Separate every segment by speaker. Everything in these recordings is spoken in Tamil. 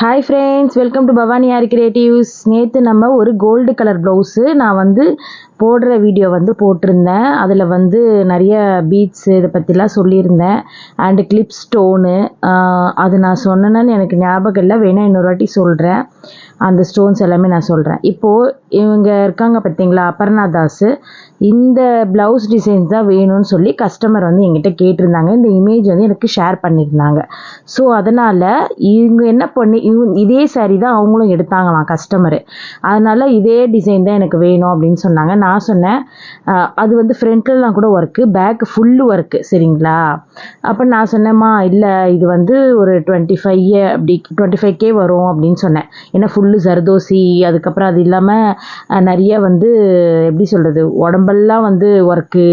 Speaker 1: Hi friends welcome to Bhavani R creatives நேற்று நம்ம ஒரு கோல்டு கலர் ப்ளவுஸு நான் வந்து போடுற வீடியோ வந்து போட்டிருந்தேன். அதில் வந்து நிறைய பீட்ஸு இதை பற்றிலாம் சொல்லியிருந்தேன். அண்டு கிளிப் ஸ்டோனு அது நான் சொன்னேன்னு எனக்கு ஞாபகம் இல்லை. வேணால் இன்னொரு வாட்டி சொல்கிறேன் அந்த ஸ்டோன்ஸ் எல்லாமே நான் சொல்கிறேன் இப்போது இவங்க இருக்காங்க பார்த்தீங்களா அபர்ணா தாஸு. இந்த ப்ளவுஸ் டிசைன்ஸ் தான் வேணும்னு சொல்லி கஸ்டமர் வந்து எங்கிட்ட கேட்டிருந்தாங்க. இந்த இமேஜ் வந்து எனக்கு ஷேர் பண்ணியிருந்தாங்க. ஸோ அதனால் இவங்க என்ன பண்ணி இவங்க இதே சாரீ தான் அவங்களும் எடுத்தாங்களாம் கஸ்டமரு அதனால் இதே டிசைன் தான் எனக்கு வேணும் அப்படின்னு சொன்னாங்க. நான் நான் சொன்னேன். அது வந்து ஃப்ரண்ட்லலாம் கூட ஒர்க்கு பேக் ஃபுல்லு ஒர்க்கு சரிங்களா? அப்போ நான் சொன்னேம்மா இல்லை இது வந்து ஒரு டுவெண்ட்டி ஃபைவ் அப்படி டுவெண்ட்டி ஃபைவ் கே வரும் அப்படின்னு சொன்னேன். ஏன்னா ஃபுல்லு ஜர்தோசி அதுக்கப்புறம் அது இல்லாமல் நிறைய வந்து எப்படி சொல்கிறது உடம்பெல்லாம் வந்து ஒர்க்கு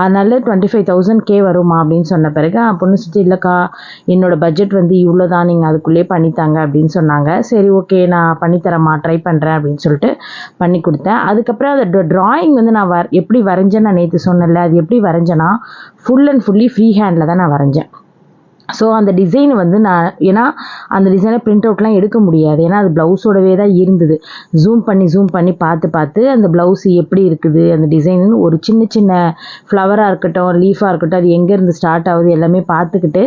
Speaker 1: அதனால டுவெண்ட்டி ஃபைவ் தௌசண்ட் கே வருமா அப்படின்னு சொன்ன பிறகு பொண்ணு சுற்றி இல்லைக்கா என்னோட பட்ஜெட் வந்து இவ்வளோ தான் நீங்கள் அதுக்குள்ளேயே பண்ணித்தாங்க அப்படின்னு சொன்னாங்க. சரி ஓகே நான் பண்ணித்தரமா ட்ரை பண்ணுறேன் அப்படின்னு சொல்லிட்டு பண்ணி கொடுத்தேன். அதுக்கப்புறம் அதை ட்ராயிங் வந்து நான் வர எப்படி வரைஞ்சேன்னு நான் நேற்று சொன்னேன்ல அது எப்படி வரைஞ்சேன்னா full and fully free handle தான் நான் வரைஞ்சேன். ஸோ அந்த டிசைன் வந்து நான் ஏன்னா அந்த டிசைனை பிரிண்ட் அவுட்லாம் எடுக்க முடியாது. ஏன்னா அது ப்ளவுஸோடவே தான் இருந்தது. ஜூம் பண்ணி ஜூம் பண்ணி பார்த்து பார்த்து அந்த ப்ளவுஸ் எப்படி இருக்குது அந்த டிசைன் ஒரு சின்ன சின்ன ஃப்ளவராக இருக்கட்டும் லீஃபாக இருக்கட்டும் அது எங்கேருந்து ஸ்டார்ட் ஆகுது எல்லாமே பார்த்துக்கிட்டு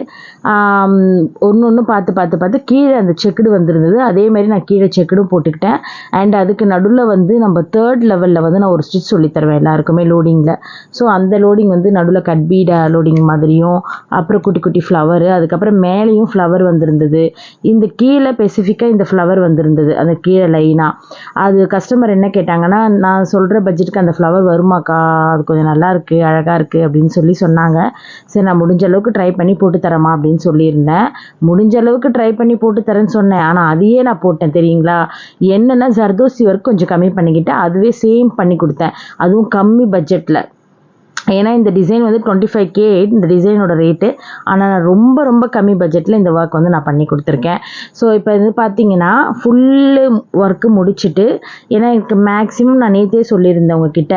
Speaker 1: ஒன்று ஒன்று பார்த்து பார்த்து பார்த்து கீழே அந்த செக்குடு வந்திருந்தது. அதேமாதிரி நான் கீழே செக்குடும் போட்டுக்கிட்டேன். அண்ட் அதுக்கு நடுவில் வந்து நம்ம தேர்ட் லெவலில் வந்து நான் ஒரு ஸ்டிச் சொல்லித் தருவேன் எல்லாருக்குமே லோடிங்கில் ஸோ அந்த லோடிங் வந்து நடுவில் கட்பீடா லோடிங் மாதிரியும் அப்புறம் குட்டி குட்டி ஃப்ளவரு அதுக்கப்புறம் மேலேயும் ஃப்ளவர் வந்திருந்தது. இந்த கீழே ஸ்பெசிஃபிக்காக இந்த ஃப்ளவர் வந்திருந்தது. அந்த கீழே லைனாக அது கஸ்டமர் என்ன கேட்டாங்கன்னா நான் சொல்கிற பட்ஜெட்டுக்கு அந்த ஃப்ளவர் வருமாக்கா? அது கொஞ்சம் நல்லாயிருக்கு அழகாக இருக்குது அப்படின்னு சொல்லி சொன்னாங்க. சரி நான் முடிஞ்ச அளவுக்கு ட்ரை பண்ணி போட்டு தரமா அப்படின்னு சொல்லியிருந்தேன். முடிஞ்ச அளவுக்கு ட்ரை பண்ணி போட்டு தரேன்னு சொன்னேன். ஆனால் அதையே நான் போட்டேன் தெரியுங்களா? என்னென்னா ஜர்தோசி ஒர்க் கொஞ்சம் கம்மி பண்ணிக்கிட்டேன் அதுவே சேம் பண்ணி கொடுத்தேன். அதுவும் கம்மி பட்ஜெட்டில் ஏன்னா இந்த டிசைன் வந்து டுவெண்ட்டி ஃபைவ் கே இந்த டிசைனோட ரேட்டு ஆனால் நான் ரொம்ப ரொம்ப கம்மி பட்ஜெட்டில் இந்த ஒர்க் வந்து நான் பண்ணி கொடுத்துருக்கேன். ஸோ இப்போ இது பார்த்தீங்கன்னா ஃபுல்லு ஒர்க்கு முடிச்சுட்டு ஏன்னா எனக்கு மேக்ஸிமம் நான் நேற்றே சொல்லியிருந்தேன் உங்ககிட்ட.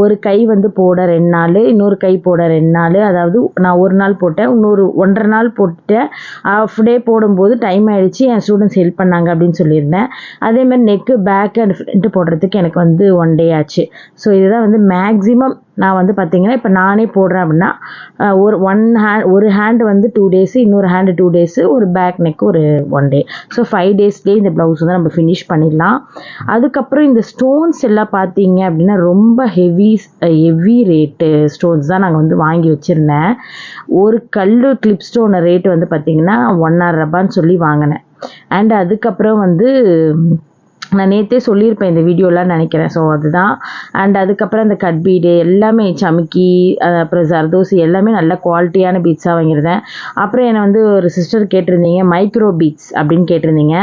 Speaker 1: ஒரு கை வந்து போட ரெண்டு நாள் இன்னொரு கை போட ரெண்டு நாள். அதாவது நான் ஒரு நாள் போட்டேன் இன்னொரு ஒன்றரை நாள் போட்டுட்டேன். ஆஃப் டே போடும்போது டைம் ஆயிடுச்சு என் ஸ்டூடெண்ட்ஸ் ஹெல்ப் பண்ணாங்க அப்படின்னு சொல்லியிருந்தேன். அதேமாதிரி நெக்கு பேக் அண்ட் ஃப்ரண்ட்டு போடுறதுக்கு எனக்கு வந்து ஒன் டே ஆச்சு. ஸோ இதுதான் வந்து மேக்ஸிமம் நான் வந்து பார்த்தீங்கன்னா இப்போ நானே போடுறேன் அப்படின்னா ஒரு ஒன் ஹேண்ட் ஒரு ஹேண்ட் வந்து டூ டேஸு இன்னொரு ஹேண்டு டூ டேஸு ஒரு பேக் நெக் ஒரு ஒன் டே ஸோ ஃபைவ் டேஸ்லேயே இந்த ப்ளவுஸ் வந்து நம்ம ஃபினிஷ் பண்ணிடலாம். அதுக்கப்புறம் இந்த ஸ்டோன்ஸ் எல்லாம் பார்த்தீங்க அப்படின்னா ரொம்ப ஹெவி ஹெவி ரேட்டு ஸ்டோன்ஸ் தான் நாங்கள் வந்து வாங்கி வச்சுருந்தேன். ஒரு கல் கிளிப் ஸ்டோன் ரேட் வந்து பார்த்தீங்கன்னா ஒன்னாயிரம் ரூபான்னு சொல்லி வாங்கினேன். அண்ட் அதுக்கப்புறம் வந்து நான் நேற்றே சொல்லியிருப்பேன் இந்த வீடியோலாம் நினைக்கிறேன். ஸோ அதுதான். அண்ட் அதுக்கப்புறம் இந்த கட் பீடு எல்லாமே சமுக்கி அப்புறம் ஜர்தோசி எல்லாமே நல்ல குவாலிட்டியான பீட்ஸாக வாங்கியிருந்தேன். அப்புறம் என்னை வந்து ஒரு சிஸ்டர் கேட்டிருந்தீங்க மைக்ரோ பீட்ஸ் அப்படின்னு கேட்டிருந்தீங்க.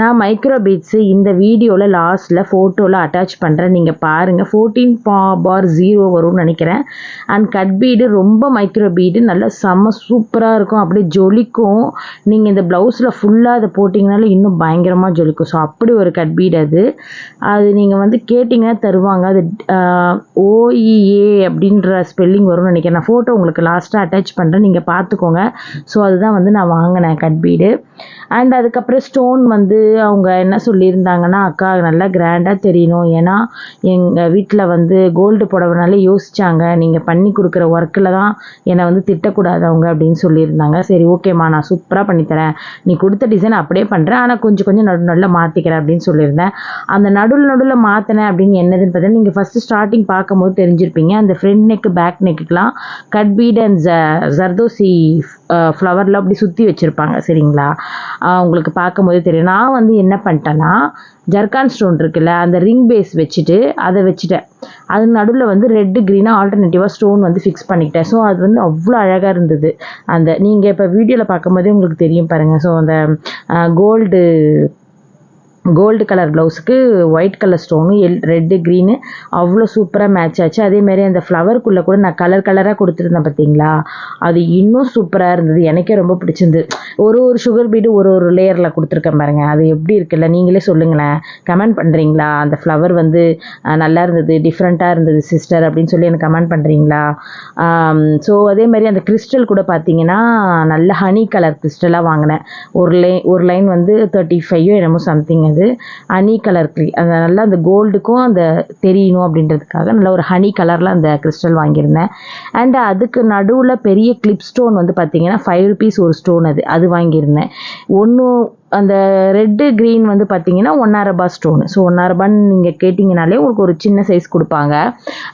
Speaker 1: நான் மைக்ரோ பீட்ஸு இந்த வீடியோவில் லாஸ்ட்டில் ஃபோட்டோவில் அட்டாச் பண்ணுறேன் நீங்கள் பாருங்கள் ஃபோர்டீன் பா பார் ஜீரோ வரும்னு நினைக்கிறேன். அண்ட் கட் பீடு ரொம்ப மைக்ரோ பீடு நல்லா செம்ம சூப்பராக இருக்கும். அப்படியே ஜொலிக்கும். நீங்கள் இந்த ப்ளவுஸில் ஃபுல்லாக அதை போட்டிங்கனாலும் இன்னும் பயங்கரமாக ஜொலிக்கும். ஸோ அப்படி ஒரு கட் பீடு அது அது நீங்கள் வந்து கேட்டிங்கன்னா தருவாங்க. அது ஓஇஏ அப்படின்ற ஸ்பெல்லிங் வரும்னு நினைக்கிறேன். நான் ஃபோட்டோ உங்களுக்கு லாஸ்ட்டாக அட்டாச் பண்ணுறேன் நீங்கள் பார்த்துக்கோங்க. ஸோ அதுதான் வந்து நான் வாங்கினேன் கட் பீடு அண்ட் அதுக்கப்புறம் ஸ்டோன் வந்து அவங்க என்ன சொல்லியிருந்தாங்கன்னா அக்கா நல்லா கிராண்டாக தெரியணும். ஏன்னா எங்கள் வீட்டில் வந்து கோல்டு புடவைனாலே யோசித்தாங்க நீங்கள் பண்ணி கொடுக்குற ஒர்க்கில் தான் என்னை வந்து திட்டக்கூடாது அவங்க அப்படின்னு சொல்லியிருந்தாங்க. சரி ஓகேம்மா நான் சூப்பராக பண்ணித்தரேன். நீ கொடுத்த டிசைன் அப்படியே பண்ணுறேன் ஆனால் கொஞ்சம் கொஞ்சம் நடு நடுவில் மாற்றிக்கிறேன் அப்படின்னு சொல்லியிருந்தேன் அந்த நடுவில் நடுவில் மாற்றினேன் அப்படின்னு என்னதுன்னு பார்த்தா நீங்கள் ஃபஸ்ட்டு ஸ்டார்டிங் பார்க்கும்போது தெரிஞ்சிருப்பீங்க. அந்த ஃப்ரண்ட் நெக்கு பேக் நெக்குக்கெலாம் கட் பீட் அண்ட் ஜ ஜர்தோசி ஃப்ளவரில் அப்படி சுற்றி வச்சுருப்பாங்க சரிங்களா? உங்களுக்கு பார்க்கும்போது தெரியும். நான் வந்து என்ன பண்ணிட்டேன்னா ஜர்கான் ஸ்டோன் இருக்குல்ல அந்த ரிங் பேஸ் வச்சுட்டு அதை வச்சுட்டேன். அது நடுவில் வந்து ரெட்டு க்ரீனாக ஆல்டர்னேட்டிவாக ஸ்டோன் வந்து ஃபிக்ஸ் பண்ணிக்கிட்டேன். ஸோ அது வந்து அவ்வளோ அழகாக இருந்தது. அந்த நீங்கள் இப்போ வீடியோவில் பார்க்கும்போதே உங்களுக்கு தெரியும் பாருங்கள் ஸோ அந்த கோல்டு கோல்டு கலர் ப்ளவுஸுக்கு ஒயிட் கலர் ஸ்டோனு எல் ரெட்டு க்ரீனு அவ்வளோ சூப்பராக மேட்ச் ஆச்சு. அதேமாரி அந்த ஃப்ளவருக்குள்ளே கூட நான் கலர் கலராக கொடுத்துருந்தேன் பார்த்தீங்களா அது இன்னும் சூப்பராக இருந்தது. எனக்கே ரொம்ப பிடிச்சிருந்து ஒரு ஒரு சுகர் பீடு ஒரு ஒரு லேயரில் கொடுத்துருக்கேன் பாருங்கள் அது எப்படி இருக்குல்ல? நீங்களே சொல்லுங்களேன். கமெண்ட் பண்ணுறீங்களா அந்த ஃப்ளவர் வந்து நல்லா இருந்தது டிஃப்ரெண்ட்டாக இருந்தது சிஸ்டர் அப்படின்னு சொல்லி எனக்கு கமெண்ட் பண்ணுறீங்களா ஸோ அதே மாதிரி அந்த கிறிஸ்டல் கூட பார்த்தீங்கன்னா நல்ல ஹனி கலர் கிறிஸ்டலாக வாங்கினேன். ஒரு லை ஒரு லைன் வந்து தேர்ட்டி ஃபைவ் என்னமோ சம்திங் அது ஹனி கலர் அந்த நல்லா அந்த கோல்டுக்கும் அந்த தெரியணும் அப்படின்றதுக்காக நல்ல ஒரு ஹனி கலரில் அந்த கிறிஸ்டல் வாங்கியிருந்தேன். அண்ட் அதுக்கு நடுவில் பெரிய கிளிப் ஸ்டோன் வந்து பார்த்தீங்கன்னா ஃபைவ் ருபீஸ் ஒரு ஸ்டோன் அது. அது வாங்கியிருந்தேன். ஒன்று அந்த ரெட்டு க்ரீன் வந்து பார்த்தீங்கன்னா ஒன்றரை ரூபா ஸ்டோனு ஸோ ஒன்றரை ரூபான்னு நீங்கள் கேட்டிங்கனாலே உங்களுக்கு ஒரு சின்ன சைஸ் கொடுப்பாங்க.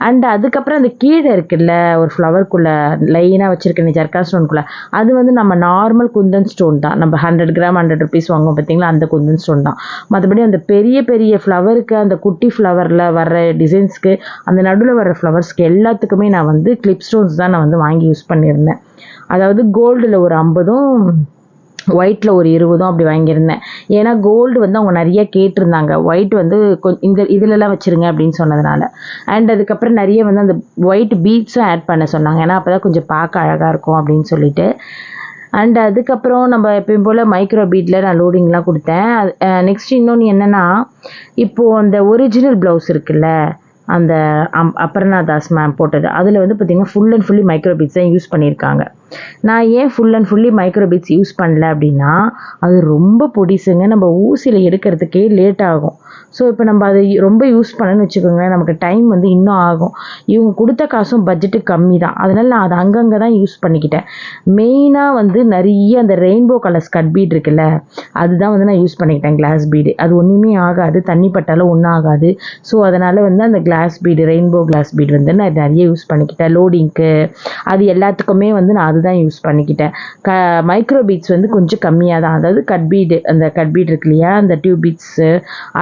Speaker 1: அண்ட் அதுக்கப்புறம் அந்த கீழே இருக்குல்ல ஒரு ஃப்ளவர்க்குள்ளே லைனாக வச்சுருக்கேன் ஜர்க்கா ஸ்டோனுக்குள்ளே அது வந்து நம்ம நார்மல் குந்தன் ஸ்டோன் தான். நம்ம ஹண்ட்ரட் கிராம் ஹண்ட்ரட் ருபீஸ் வாங்குவோம் பார்த்தீங்களா அந்த குந்தன் ஸ்டோன் தான். மற்றபடி அந்த பெரிய பெரிய ஃப்ளவருக்கு அந்த குட்டி ஃப்ளவரில் வர்ற டிசைன்ஸ்க்கு அந்த நடுவில் வர்ற ஃப்ளவர்ஸ்க்கு எல்லாத்துக்குமே நான் வந்து கிளிப் ஸ்டோன்ஸ் தான் நான் வந்து வாங்கி யூஸ் பண்ணியிருந்தேன். அதாவது கோல்டில் ஒரு ஐம்பதும் ஒயிட்டில் ஒரு இருபதும் அப்படி வாங்கியிருந்தேன். ஏன்னா கோல்டு வந்து அவங்க நிறைய கேட்டிருந்தாங்க. ஒயிட் வந்து கொஞ்சம் இந்த இதுலலாம் வச்சுருங்க அப்படின்னு சொன்னதுனால. அண்ட் அதுக்கப்புறம் நிறைய வந்து அந்த ஒயிட் பீட்ஸும் ஆட் பண்ண சொன்னாங்க. ஏன்னா அப்போ தான் கொஞ்சம் பார்க்க அழகாக இருக்கும் அப்படின்னு சொல்லிட்டு. அண்ட் அதுக்கப்புறம் நம்ம எப்பயும் போல் மைக்ரோ பீட்டில் நான் லோடிங்லாம் கொடுத்தேன். நெக்ஸ்ட் இன்னொன்று என்னென்னா இப்போது அந்த ஒரிஜினல் ப்ளவுஸ் இருக்குல்ல அந்த அம் அபர்ணா தாஸ் மேம் போட்டது. அதில் வந்து பார்த்திங்கன்னா full and fully micro beads தான் யூஸ் பண்ணியிருக்காங்க நான் ஏன் full and fully micro beads use பண்ணல அப்படின்னா அது ரொம்ப பொடிசுங்க. நம்ம ஊசியில் எடுக்கிறதுக்கே லேட் ஆகும். ஸோ இப்போ நம்ம அதை ரொம்ப யூஸ் பண்ணணும்னு வச்சுக்கோங்களேன் நமக்கு டைம் வந்து இன்னும் ஆகும். இவங்க கொடுத்த காசும் பட்ஜெட்டு கம்மி தான். அதனால் நான் அதை அங்கங்கே தான் யூஸ் பண்ணிக்கிட்டேன். மெயினாக வந்து நிறைய அந்த ரெயின்போ கலர்ஸ் கட் பீட் இருக்குல்ல அதுதான் வந்து நான் யூஸ் பண்ணிக்கிட்டேன் கிளாஸ் பீடு அது ஒன்றுமே ஆகாது. தண்ணி பட்டாலும் ஒன்றும் ஆகாது. ஸோ அதனால் வந்து அந்த glass bead rainbow glass bead வந்து நான் நிறைய யூஸ் பண்ணிக்கிட்டேன். லோடிங்க்கு அது எல்லாத்துக்குமே வந்து நான் அதுதான் யூஸ் பண்ணிக்கிட்டேன். க மைக்ரோ பீட்ஸ் வந்து கொஞ்சம் கம்மியாக தான். அதாவது கட் பீடு அந்த கட் பீட் இருக்கு இல்லையா அந்த டியூப் பீட்ஸு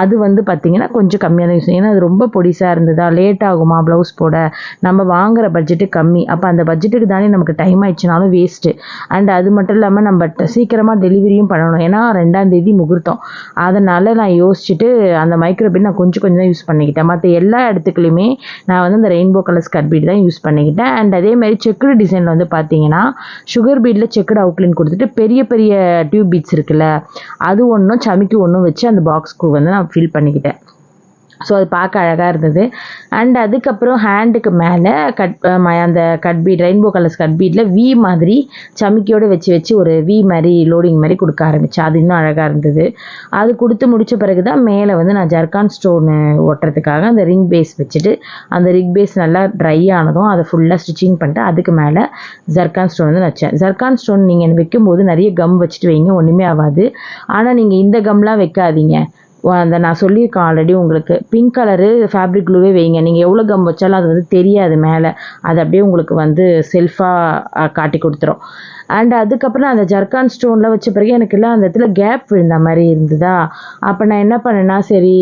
Speaker 1: அது வந்து பார்த்திங்கன்னா கொஞ்சம் கம்மியாக தான் யூஸ் ஏன்னா அது ரொம்ப பொடிசாக இருந்ததா லேட் ஆகுமா ப்ளவுஸ் போட? நம்ம வாங்குகிற பட்ஜெட்டு கம்மி. அப்போ அந்த பட்ஜெட்டுக்கு தானே நமக்கு டைம் ஆயிடுச்சுனாலும் வேஸ்ட்டு அண்ட் அது மட்டும் இல்லாமல் நம்ம சீக்கிரமாக டெலிவரியும் பண்ணணும். ஏன்னா ரெண்டாம் தேதி முகூர்த்தம். அதனால் நான் யோசிச்சுட்டு அந்த மைக்ரோ பீட் நான் கொஞ்சம் கொஞ்சம் தான் யூஸ் பண்ணிக்கிட்டேன். மற்ற எல்லா இடத்துக்குலையுமே நான் வந்து அந்த ரெயின்போ கலர்ஸ் கட் பீட் தான் யூஸ் பண்ணிக்கிட்டேன். அண்ட் அதே மாதிரி செக்குடு டிசைனில் வந்து பார்த்தீங்கன்னா சுகர் பீட்டில் செக்குடு அவுட்லைன் கொடுத்துட்டு பெரிய பெரிய டியூப் பீட்ஸ் இருக்குல்ல அது ஒன்றும் சமிக்கு ஒன்றும் வச்சு அந்த பாக்ஸ்க்கு வந்து நான் ஃபில் பண்ணிக்கிட்டேன். ஸோ அது பார்க்க அழகாக இருந்தது. அண்ட் அதுக்கப்புறம் ஹேண்டுக்கு மேலே கட் ம- அந்த cut bead rainbow colours cut பீட்டில் வி மாதிரி சமிக்கையோடு வச்சு வச்சு ஒரு வி மாதிரி லோடிங் மாதிரி கொடுக்க ஆரம்பித்தேன் அது இன்னும் அழகாக இருந்தது. அது கொடுத்து முடித்த பிறகு தான் மேலே வந்து நான் ஜர்கான் ஸ்டோனு ஒட்டுறதுக்காக அந்த ரிங் பேஸ் வச்சுட்டு அந்த ரிங் பேஸ் நல்லா ட்ரை ஆனதும் அதை ஃபுல்லாக ஸ்டிச்சிங் பண்ணிட்டு அதுக்கு மேலே ஜர்கான் ஸ்டோன் வந்து வச்சேன். ஜர்கான் ஸ்டோன் நீங்கள் வைக்கும்போது நிறைய கம் வச்சுட்டு வைங்க ஒன்றுமே ஆகாது. ஆனால் நீங்கள் இந்த கம்லாம் வைக்காதீங்க. அந்த நான் சொல்லியிருக்கேன் ஆல்ரெடி உங்களுக்கு. பிங்க் கலரு ஃபேப்ரிக் க்ளூவே வைங்க. நீங்கள் எவ்வளோ கம் வச்சாலும் அது வந்து தெரியாது மேலே. அது அப்படியே உங்களுக்கு வந்து செல்ஃபாக காட்டி கொடுத்துரும். அண்ட் அதுக்கப்புறம் அந்த ஜர்கான் ஸ்டோனில் வச்ச பிறகு எனக்கு எல்லாம் அந்த இடத்துல கேப் விழுந்த மாதிரி இருந்ததா? அப்போ நான் என்ன பண்ணேன்னா சரி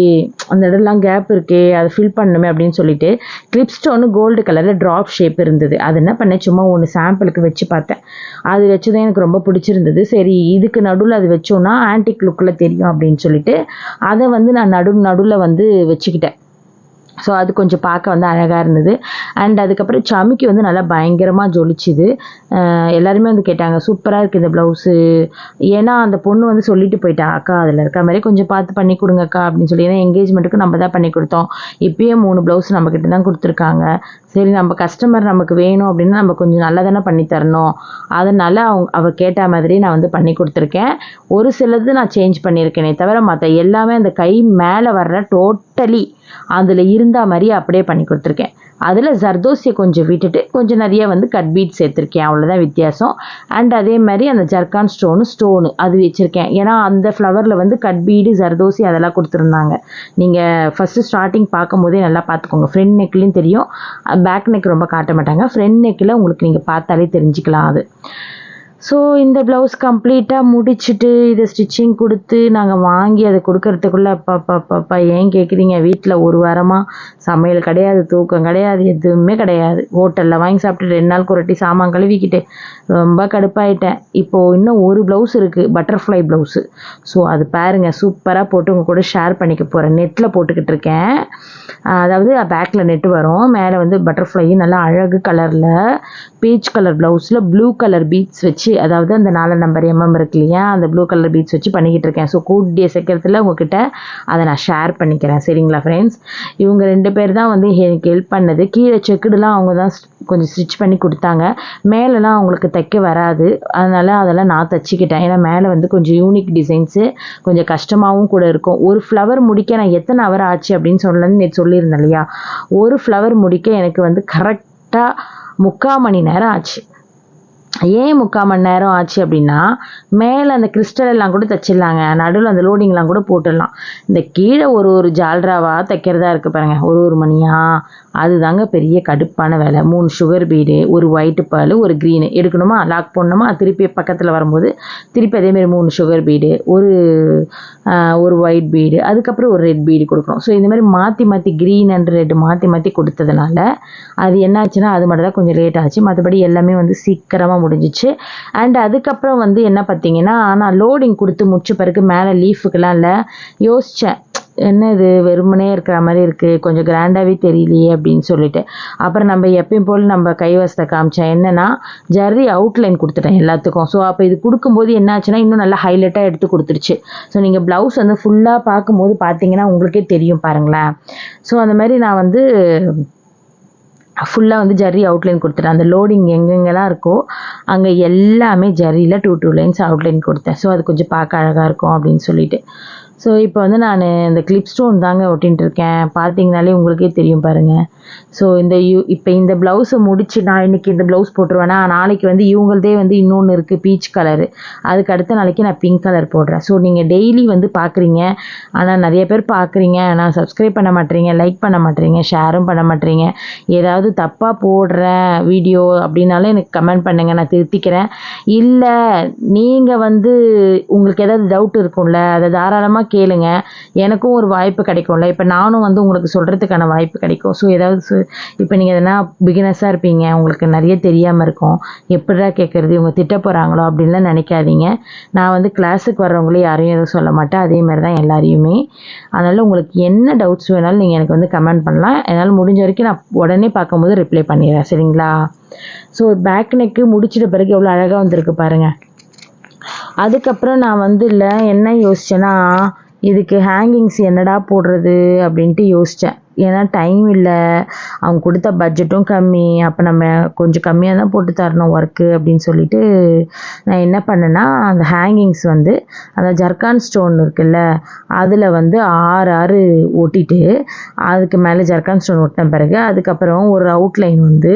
Speaker 1: அந்த இடம்லாம் கேப் இருக்கே அதை ஃபில் பண்ணணுமே அப்படின்னு சொல்லிட்டு கிளிப் ஸ்டோனு கோல்டு கலரில் ட்ராப் ஷேப் இருந்தது. அது என்ன பண்ணேன்? சும்மா ஒன்று சாம்பிளுக்கு வச்சு பார்த்தேன். அது வச்சுதான் எனக்கு ரொம்ப பிடிச்சிருந்தது. சரி இதுக்கு நடுவில் அது வச்சோன்னா ஆன்டிக் லுக்கில் தெரியும் அப்படின்னு சொல்லிட்டு அதை வந்து நான் நடு நடுவில் வந்து வச்சுக்கிட்டேன். ஸோ அது கொஞ்சம் பார்க்க வந்து அழகாக இருந்தது. அண்ட் அதுக்கப்புறம் சமிக்கு வந்து நல்லா பயங்கரமாக ஜொலிச்சுது. எல்லாருமே வந்து கேட்டாங்க சூப்பராக இருக்குது இந்த ப்ளவுஸு ஏன்னா அந்த பொண்ணு வந்து சொல்லிட்டு போயிட்டா அக்கா அதில் இருக்க மாதிரி கொஞ்சம் பார்த்து பண்ணி கொடுங்கக்கா அப்படின்னு சொல்லி. ஏன்னா எங்கேஜ்மெண்ட்டுக்கு நம்ம தான் பண்ணி கொடுத்தோம். இப்பயே மூணு ப்ளவுஸ் நம்மக்கிட்ட தான் கொடுத்துருக்காங்க. சரி நம்ம கஸ்டமர் நமக்கு வேணும் அப்படின்னா நம்ம கொஞ்சம் நல்லா தானே பண்ணி தரணும். அதனால் அவங்க அவள் கேட்ட மாதிரி நான் வந்து பண்ணி கொடுத்துருக்கேன். ஒரு சிலது நான் சேஞ்ச் பண்ணியிருக்கேனே தவிர மற்ற எல்லாமே அந்த கை மேலே வர்ற டோட்டலி அதில் இருந்த மாதிரி அப்படியே பண்ணி கொடுத்துருக்கேன். அதில் ஜர்தோசியை கொஞ்சம் விட்டுட்டு கொஞ்சம் நிறைய வந்து கட் பீட் சேர்த்துருக்கேன். அவ்வளோதான் வித்தியாசம். அண்ட் அதே மாதிரி அந்த ஜர்கான் ஸ்டோனு ஸ்டோனு அது வச்சுருக்கேன். ஏன்னா அந்த ஃப்ளவரில் வந்து கட் பீடு ஜர்தோசி அதெல்லாம் கொடுத்துருந்தாங்க. நீங்கள் ஃபஸ்ட்டு ஸ்டார்டிங் பார்க்கும்போதே நல்லா பார்த்துக்கோங்க. ஃப்ரண்ட் நெக்லேயும் தெரியும். பேக் நெக் ரொம்ப காட்ட மாட்டாங்க. ஃப்ரண்ட் நெக்கில் உங்களுக்கு நீங்கள் பார்த்தாலே தெரிஞ்சுக்கலாம் அது. ஸோ இந்த ப்ளவுஸ் கம்ப்ளீட்டாக முடிச்சுட்டு இதை ஸ்டிச்சிங் கொடுத்து நாங்கள் வாங்கி அதை கொடுக்கறதுக்குள்ளே அப்பா அப்பா அப்பா, ஏன் கேட்குறீங்க வீட்டில் ஒரு வாரமாக சமையல் கிடையாது தூக்கம் கிடையாது எதுவுமே கிடையாது. ஹோட்டலில் வாங்கி சாப்பிட்டு ரெண்டு நாள் ஒரு சாமான் கழுவிக்கிட்டு ரொம்ப கடுப்பாயிட்டேன். இப்போது இன்னும் ஒரு ப்ளவுஸ் இருக்குது பட்டர்ஃப்ளை ப்ளவுஸு ஸோ அது பாருங்கள் சூப்பராக போட்டு உங்கள் கூட ஷேர் பண்ணிக்க போகிறேன் நெட்டில் போட்டுக்கிட்டு இருக்கேன். அதாவது பேக்கில் நெட்டு வரும். மேலே வந்து பட்டர்ஃப்ளை நல்லா அழகு கலரில் பீச் கலர் ப்ளவுஸில் ப்ளூ கலர் பீட்ஸ் வச்சு வச்சு அதாவது அந்த நாலு நம்பர் எம்எம் இருக்கு இல்லையா அந்த ப்ளூ கலர் பீட்ஸ் வச்சு பண்ணிக்கிட்டு இருக்கேன். ஸோ கூடிய சீக்கிரத்தில் உங்ககிட்ட அதை நான் ஷேர் பண்ணிக்கிறேன். சரிங்களா ஃப்ரெண்ட்ஸ் இவங்க ரெண்டு பேர் தான் வந்து எனக்கு ஹெல்ப் பண்ணது. கீழே செக்குடுலாம் அவங்க தான் கொஞ்சம் ஸ்டிச் பண்ணி கொடுத்தாங்க. மேலெலாம் அவங்களுக்கு தைக்க வராது. அதனால் அதெல்லாம் நான் தைச்சிக்கிட்டேன். ஏன்னா மேலே வந்து கொஞ்சம் யூனிக் டிசைன்ஸு கொஞ்சம் கஷ்டமாகவும் கூட இருக்கும். ஒரு ஃப்ளவர் முடிக்க நான் எத்தனை ஹவர் ஆச்சு அப்படின்னு சொல்லணும்னு நேற்று சொல்லியிருந்தேன் இல்லையா? ஒரு ஃப்ளவர் முடிக்க எனக்கு வந்து கரெக்டாக முக்கால் மணி நேரம் ஆச்சு. ஏன் முக்கால் மணி நேரம் ஆச்சு அப்படின்னா மேலே அந்த கிறிஸ்டல் எல்லாம் கூட தைச்சிடலாங்க. நடுவில் அந்த லோடிங்லாம் கூட போட்டுடலாம். இந்த கீழே ஒரு ஒரு ஜால்ராவாக தைக்கிறதா இருக்குது பாருங்க. ஒரு ஒரு மணியாக அதுதாங்க பெரிய கடுப்பான வேலை. மூணு சுகர் பீடு ஒரு ஒயிட்டு பால் ஒரு க்ரீனு எடுக்கணுமா? லாக் பண்ணணுமா திருப்பி பக்கத்தில் வரும்போது திருப்பி அதேமாரி மூணு சுகர் பீடு ஒரு ஒரு ஒயிட் பீடு அதுக்கப்புறம் ஒரு ரெட் பீடு கொடுக்கணும். ஸோ இந்த மாதிரி மாற்றி மாற்றி க்ரீன் அண்ட் ரெட் மாற்றி மாற்றி கொடுத்ததுனால அது என்னாச்சுன்னா அது மட்டும் தான் கொஞ்சம் லேட் ஆச்சு. மற்றபடி எல்லாமே வந்து சீக்கிரமாக முடிஞ்சிச்சு. அண்ட் அதுக்கப்புறம் வந்து என்ன பார்த்தீங்கன்னா நான் லோடிங் கொடுத்து முடிச்ச பிறகு மேலே லீஃபுக்கெல்லாம் இல்லை யோசித்தேன் என்ன இது வெறுமனே இருக்கிற மாதிரி இருக்குது கொஞ்சம் கிராண்டாகவே தெரியலையே அப்படின்னு சொல்லிட்டு. அப்புறம் நம்ம எப்பயும் போல் நம்ம கைவசத்தை காமிச்சேன். என்னென்னா ஜர்ரி அவுட்லைன் கொடுத்துட்டேன் எல்லாத்துக்கும். ஸோ அப்போ இது கொடுக்கும்போது என்ன ஆச்சுன்னா இன்னும் நல்லா ஹைலைட்டாக எடுத்து கொடுத்துருச்சு. ஸோ நீங்கள் ப்ளவுஸ் வந்து ஃபுல்லாக பார்க்கும்போது பார்த்தீங்கன்னா உங்களுக்கே தெரியும் பாருங்களேன். ஸோ அந்த மாதிரி நான் வந்து ஃபுல்லாக வந்து ஜர்ரி அவுட்லைன் கொடுத்துட்டேன். அந்த லோடிங் எங்கெங்கெல்லாம் இருக்கோ அங்கே எல்லாமே ஜர்ரியில் டூ டூ லைன்ஸ் அவுட்லைன் கொடுத்தேன். ஸோ அது கொஞ்சம் பார்க்க அழகாக இருக்கும் அப்படின்னு சொல்லிட்டு. ஸோ இப்போ வந்து நான் இந்த கிளிப் ஸ்டோன் தாங்க ஒட்டின்ட்டு இருக்கேன். பார்த்தீங்கனாலே உங்களுக்கே தெரியும் பாருங்கள் ஸோ இந்த யூ இப்போ இந்த ப்ளவுஸை முடிச்சு நான் இன்னைக்கு இந்த ப்ளவுஸ் போட்டுருவேன்னா நாளைக்கு வந்து இவங்களதே வந்து இன்னொன்று இருக்குது பீச் கலரு அதுக்கு அடுத்த நாளைக்கு நான் பிங்க் கலர் போடுறேன். ஸோ நீங்கள் டெய்லி வந்து பார்க்குறீங்க ஆனால் நிறைய பேர் பார்க்குறீங்க ஆனால் சப்ஸ்கிரைப் பண்ண மாட்டேறீங்க லைக் பண்ண மாட்டேறீங்க ஷேரும் பண்ண மாட்டேறீங்க ஏதாவது தப்பாக போடுறேன் வீடியோ அப்படின்னாலும் எனக்கு கமெண்ட் பண்ணுங்கள் நான் திருத்திக்கிறேன். இல்லை நீங்கள் வந்து உங்களுக்கு ஏதாவது டவுட் இருக்கும்ல அதை தாராளமாக கேளுங்க. எனக்கும் ஒரு வாய்ப்பு கிடைக்கும்ல. இப்போ நானும் வந்து உங்களுக்கு சொல்கிறதுக்கான வாய்ப்பு கிடைக்கும். ஸோ ஏதாவது இப்போ நீங்கள் எதனா பிகினஸாக இருப்பீங்க. உங்களுக்கு நிறைய தெரியாமல் இருக்கும். எப்படிடா கேட்குறது இவங்க திட்ட போகிறாங்களோ அப்படின்லாம் நினைக்காதீங்க. நான் வந்து கிளாஸுக்கு வர்றவங்களே யாரையும் எதுவும் சொல்ல மாட்டேன். அதே மாதிரி தான் எல்லாரையுமே. அதனால் உங்களுக்கு என்ன டவுட்ஸ் வேணாலும் நீங்கள் எனக்கு வந்து கமெண்ட் பண்ணலாம். என்னால் முடிஞ்ச வரைக்கும் நான் உடனே பார்க்கும்போது ரிப்ளை பண்ணிடுறேன். சரிங்களா? ஸோ பேக் நெக்கு முடிச்சிட்ட பிறகு எவ்வளோ அழகாக வந்திருக்கு பாருங்கள் அதுக்கப்புறம் நான் வந்து இல்லை என்ன யோசிச்சேன்னா இதுக்கு ஹேங்கிங்ஸ் என்னடா போடுறது அப்படின்ட்டு யோசித்தேன் ஏன்னா டைம் இல்லை. அவங்க கொடுத்த பட்ஜெட்டும் கம்மி. அப்போ நம்ம கொஞ்சம் கம்மியாக தான் போட்டு தரணும் ஒர்க்கு அப்படின்னு சொல்லிட்டு நான் என்ன பண்ணேன்னா அந்த ஹேங்கிங்ஸ் வந்து அந்த ஜர்கான் ஸ்டோன் இருக்குல்ல அதில் வந்து ஆறு ஆறு ஒட்டிட்டு அதுக்கு மேலே ஜர்கான் ஸ்டோன் ஒட்டின பிறகு அதுக்கப்புறம் ஒரு அவுட்லைன் வந்து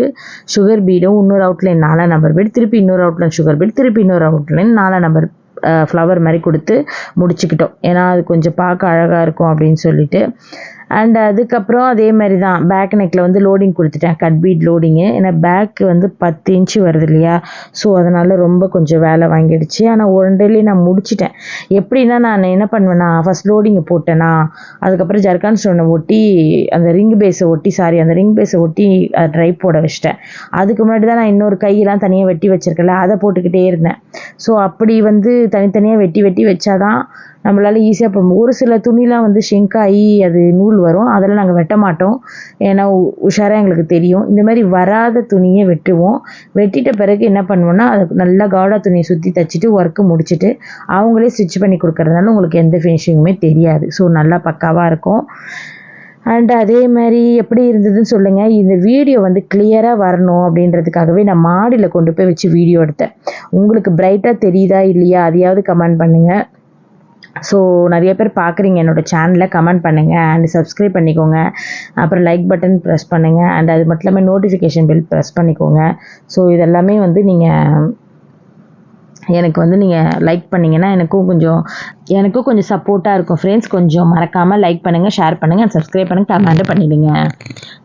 Speaker 1: சுகர் பீடும் இன்னொரு அவுட்லைன் நாலாம் நம்பர் பீட் திருப்பி இன்னொரு அவுட்லைன் சுகர் பீட் திருப்பி இன்னொரு அவுட்லைன் நாலாம் நம்பர் ஃப்ளவர் மாதிரி கொடுத்து முடிச்சுக்கிட்டோம். ஏன்னா அது கொஞ்சம் பார்க்க அழகாக இருக்கும் அப்படின்னு சொல்லிட்டு. அண்ட் அதுக்கப்புறம் அதே மாதிரி தான் பேக் நெக்கில் வந்து லோடிங் கொடுத்துட்டேன். கட் பீட் லோடிங்கு ஏன்னா பேக் வந்து பத்து இன்ச்சு வருது இல்லையா? ஸோ அதனால் ரொம்ப கொஞ்சம் வேலை வாங்கிடுச்சு. ஆனால் ஒன் டேலேயே நான் முடிச்சிட்டேன். எப்படின்னா நான் என்ன பண்ணுவேன்னா ஃபஸ்ட் லோடிங்கை போட்டேன்னா அதுக்கப்புறம் ஜர்கான் ஸ்டோனை ஒட்டி அந்த ரிங் பேஸை ஒட்டி சாரி அந்த ரிங் பேஸை ஒட்டி ட்ரை போட வச்சிட்டேன். அதுக்கு முன்னாடி தான் நான் இன்னொரு கையெல்லாம் தனியாக வெட்டி வச்சிருக்கல அதை போட்டுக்கிட்டே இருந்தேன். ஸோ அப்படி வந்து தனித்தனியாக வெட்டி வெட்டி வச்சாதான் நம்மளால ஈஸியாக இப்போ ஒரு சில துணிலாம் வந்து ஷிங்க் ஆகி அது நூல் வரும். அதெல்லாம் நாங்கள் வெட்ட மாட்டோம். ஏன்னா உ- எங்களுக்கு தெரியும். இந்த மாதிரி வராத துணியை வெட்டுவோம். வெட்டிட்ட பிறகு என்ன பண்ணுவோம்னா அது நல்லா காடா துணியை சுற்றி தச்சுட்டு ஒர்க்கு முடிச்சுட்டு அவங்களே ஸ்டிச் பண்ணி கொடுக்கறதுனால உங்களுக்கு எந்த ஃபினிஷிங்குமே தெரியாது. ஸோ நல்லா பக்காவாக இருக்கும். அண்ட் அதே மாதிரி எப்படி இருந்ததுன்னு சொல்லுங்கள் இந்த வீடியோ வந்து கிளியராக வரணும் அப்படின்றதுக்காகவே நான் மாடியில் கொண்டு போய் வச்சு வீடியோ எடுத்தேன். உங்களுக்கு பிரைட்டாக தெரியுதா இல்லையா? அதையாவது கமெண்ட் பண்ணுங்கள் ஸோ நிறைய பேர் பார்க்குறீங்க என்னோடய சேனலை கமெண்ட் பண்ணுங்கள் அண்ட் சப்ஸ்கிரைப் பண்ணிக்கோங்க. அப்புறம் லைக் பட்டன் ப்ரெஸ் பண்ணுங்கள் அண்ட் அது மட்டும் இல்லாமல் நோட்டிஃபிகேஷன் பில் ப்ரெஸ் பண்ணிக்கோங்க. ஸோ இதெல்லாமே வந்து நீங்கள் எனக்கு வந்து நீங்கள் லைக் பண்ணிங்கன்னா எனக்கும் கொஞ்சம் எனக்கும் கொஞ்சம் சப்போர்ட்டாக இருக்கும். ஃப்ரெண்ட்ஸ் கொஞ்சம் மறக்காமல் லைக் பண்ணுங்கள் ஷேர் பண்ணுங்கள் சப்ஸ்கிரைப் பண்ணுங்கள் கமெண்ட் பண்ணிவிடுங்க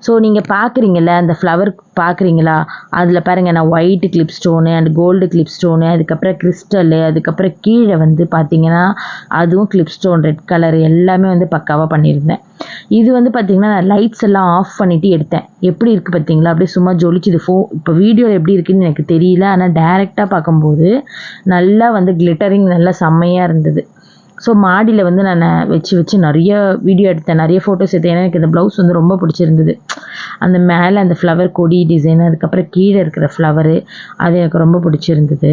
Speaker 1: ஸோ நீங்கள் பார்க்குறீங்கள அந்த ஃப்ளவர் பார்க்குறீங்களா அதில் பாருங்கள் நான் white clip stone and gold clip stone அதுக்கப்புறம் கிறிஸ்டலு அதுக்கப்புறம் கீழே வந்து பார்த்தீங்கன்னா அதுவும் கிளிப் ஸ்டோன் ரெட் கலர் எல்லாமே வந்து பக்காவாக பண்ணியிருந்தேன். இது வந்து பார்த்தீங்கன்னா நான் லைட்ஸ் எல்லாம் ஆஃப் பண்ணிவிட்டு எடுத்தேன். எப்படி இருக்குது பார்த்தீங்களா அப்படியே சும்மா ஜொலிச்சுது. ஃபோ இப்போ வீடியோவில் எப்படி இருக்குன்னு எனக்கு தெரியல. ஆனால் டேரெக்டாக பார்க்கும்போது நல்லா வந்து கிளிட்டரிங் நல்லா செம்மையாக இருந்தது. ஸோ மாடியில் வந்து நான் வச்சு வச்சு நிறைய வீடியோ எடுத்தேன். நிறைய ஃபோட்டோஸ் எடுத்தேன். ஏன்னா எனக்கு இந்த ப்ளவுஸ் வந்து ரொம்ப பிடிச்சிருந்தது. அந்த மேலே அந்த ஃப்ளவர் கொடி டிசைன் அதுக்கப்புறம் கீழே இருக்கிற ஃப்ளவரு அது எனக்கு ரொம்ப பிடிச்சிருந்தது.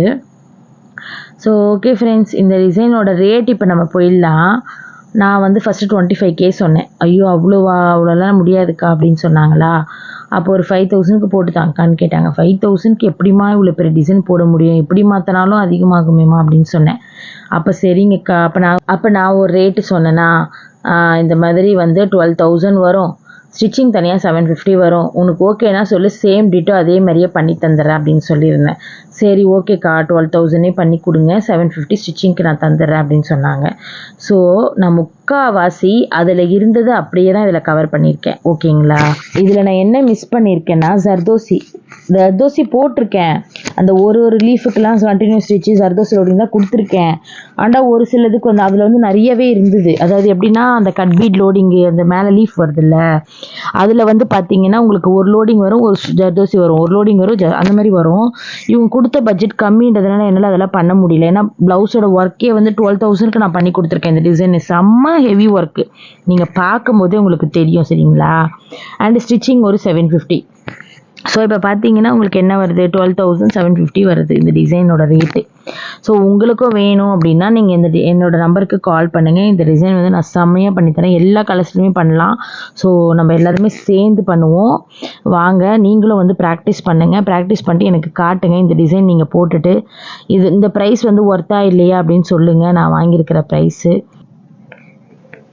Speaker 1: ஸோ ஓகே ஃப்ரெண்ட்ஸ் இந்த டிசைனோட ரேட் இப்போ நம்ம போயிடலாம். நான் வந்து ஃபஸ்ட்டு டுவெண்ட்டி ஃபைவ் கே சொன்னேன். ஐயோ அவ்வளோவா அவ்வளோலாம் முடியாதுக்கா அப்படின்னு சொன்னாங்களா? அப்போ ஒரு ஃபைவ் தௌசண்ட்க்கு போட்டுதாங்க்கான்னு கேட்டாங்க. ஃபைவ் தௌசண்ட்க்கு எப்படிம்மா இவ்வளோ பெரிய டிசைன் போட முடியும்? எப்படி மாற்றினாலும் அதிகமாகுமேம்மா அப்படின்னு சொன்னேன். அப்போ சரிங்கக்கா. அப்போ நான் அப்போ நான் ஒரு ரேட்டு சொன்னேன்னா இந்த மாதிரி வந்து டுவெல் தௌசண்ட் வரும். ஸ்டிச்சிங் தனியாக செவன் ஃபிஃப்டி வரும். உனக்கு ஓகேனா சொல்லி சேம் டிட்டோ அதே மாதிரியே பண்ணி தந்துடுறேன் அப்படின்னு சொல்லியிருந்தேன். சரி ஓகேக்கா டுவெல் தௌசண்டே பண்ணி கொடுங்க. செவன் ஃபிஃப்டி ஸ்டிச்சிங்க்கு நான் தந்துடுறேன் அப்படின்னு சொன்னாங்க. ஸோ நான் முக்காவாசி அதில் இருந்தது அப்படியே தான் இதில் கவர் பண்ணியிருக்கேன். ஓகேங்களா இதில் நான் என்ன மிஸ் பண்ணியிருக்கேன்னா ஜர்தோசி ஜர்தோசி போட்டிருக்கேன். அந்த ஒரு ஒரு லீஃபுக்கெல்லாம் கண்டினியூஸ் ஸ்டிச்சு ஜர்தோசி லோடிங் தான் கொடுத்துருக்கேன். ஆனால் ஒரு சிலதுக்கு வந்து அதில் வந்து நிறையவே இருந்தது. அதாவது எப்படின்னா அந்த கட் பீட் லோடிங்கு அந்த மேலே லீஃப் வருதுல்ல அதில் வந்து பார்த்தீங்கன்னா உங்களுக்கு ஒரு லோடிங் வரும் ஒரு ஜர்தோசி வரும். ஒரு லோடிங் வரும் ஜ- அந்த மாதிரி வரும். இவங்க கொடுத்த பட்ஜெட் கம்மின்றதுனால என்னால் அதெல்லாம் பண்ண முடியல. ஏன்னா ப்ளவுஸோட ஒர்க்கே வந்து டுவெல் தௌசண்ட்க்கு நான் பண்ணி கொடுத்துருக்கேன். இந்த டிசைன் செம்ம ஹெவி ஒர்க்கு நீங்கள் பார்க்கும்போதே உங்களுக்கு தெரியும் சரிங்களா? அண்ட் ஸ்டிச்சிங் ஒரு செவன் ஃபிஃப்டி ஸோ இப்போ பார்த்தீங்கன்னா உங்களுக்கு என்ன வருது? டுவெல் தௌசண்ட் செவன் ஃபிஃப்டி வருது இந்த டிசைனோட ரேட்டு ஸோ உங்களுக்கும் வேணும் அப்படின்னா நீங்கள் இந்த டி- நம்பருக்கு கால் பண்ணுங்கள் இந்த டிசைன் வந்து நான் செம்மையாக பண்ணித்தரேன். எல்லா கலர்ஸ்லையுமே பண்ணலாம். ஸோ நம்ம எல்லாருமே சேர்ந்து பண்ணுவோம். வாங்க நீங்களும் வந்து ப்ராக்டிஸ் பண்ணுங்கள் ப்ராக்டிஸ் பண்ணிட்டு எனக்கு காட்டுங்க. இந்த டிசைன் நீங்கள் போட்டுட்டு இது இந்த ப்ரைஸ் வந்து ஒர்த்தா இல்லையா அப்படின்னு சொல்லுங்கள் நான் வாங்கியிருக்கிற ப்ரைஸு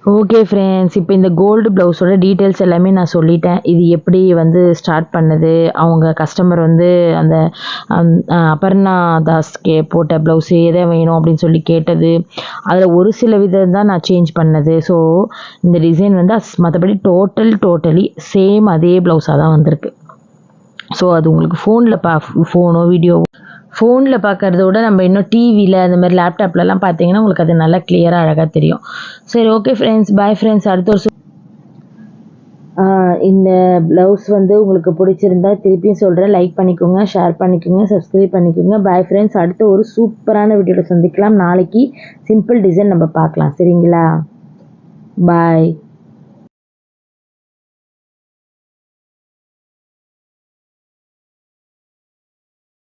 Speaker 1: ஓகே ஃப்ரெண்ட்ஸ் இப்போ இந்த கோல்டு ப்ளவுஸோட டீட்டெயில்ஸ் எல்லாமே நான் சொல்லிட்டேன். இது எப்படி வந்து ஸ்டார்ட் பண்ணது? அவங்க கஸ்டமர் வந்து அந்த அபர்ணா தாஸ் அபர்ணா போட்ட ப்ளவுஸு எதை வேணும் அப்படின்னு சொல்லி கேட்டது. அதில் ஒரு சில விதம் தான் நான் சேஞ்ச் பண்ணது. ஸோ இந்த டிசைன் வந்து அஸ்- மற்றபடி டோட்டல் டோட்டலி சேம் அதே ப்ளவுஸாக தான் வந்திருக்கு. ஸோ அது உங்களுக்கு ஃபோனில் பா ஃபோனோ வீடியோ ஃபோனில் பார்க்கறத விட நம்ம இன்னும் டிவியில் அந்த மாதிரி லேப்டாப்லலாம் பார்த்தீங்கன்னா உங்களுக்கு அது நல்லா கிளியராக அழகாக தெரியும். சரி ஓகே ஃப்ரெண்ட்ஸ் பாய் ஃப்ரெண்ட்ஸ் அடுத்த ஒரு இந்த ப்ளவுஸ் வந்து உங்களுக்கு பிடிச்சிருந்தா திருப்பியும் சொல்கிறேன் லைக் பண்ணிக்கோங்க ஷேர் பண்ணிக்கோங்க சப்ஸ்கிரைப் பண்ணிக்கோங்க. பாய் ஃப்ரெண்ட்ஸ் அடுத்த ஒரு சூப்பரான வீடியோவில் சந்திக்கலாம். நாளைக்கு சிம்பிள் டிசைன் நம்ம பார்க்கலாம். சரிங்களா? பாய்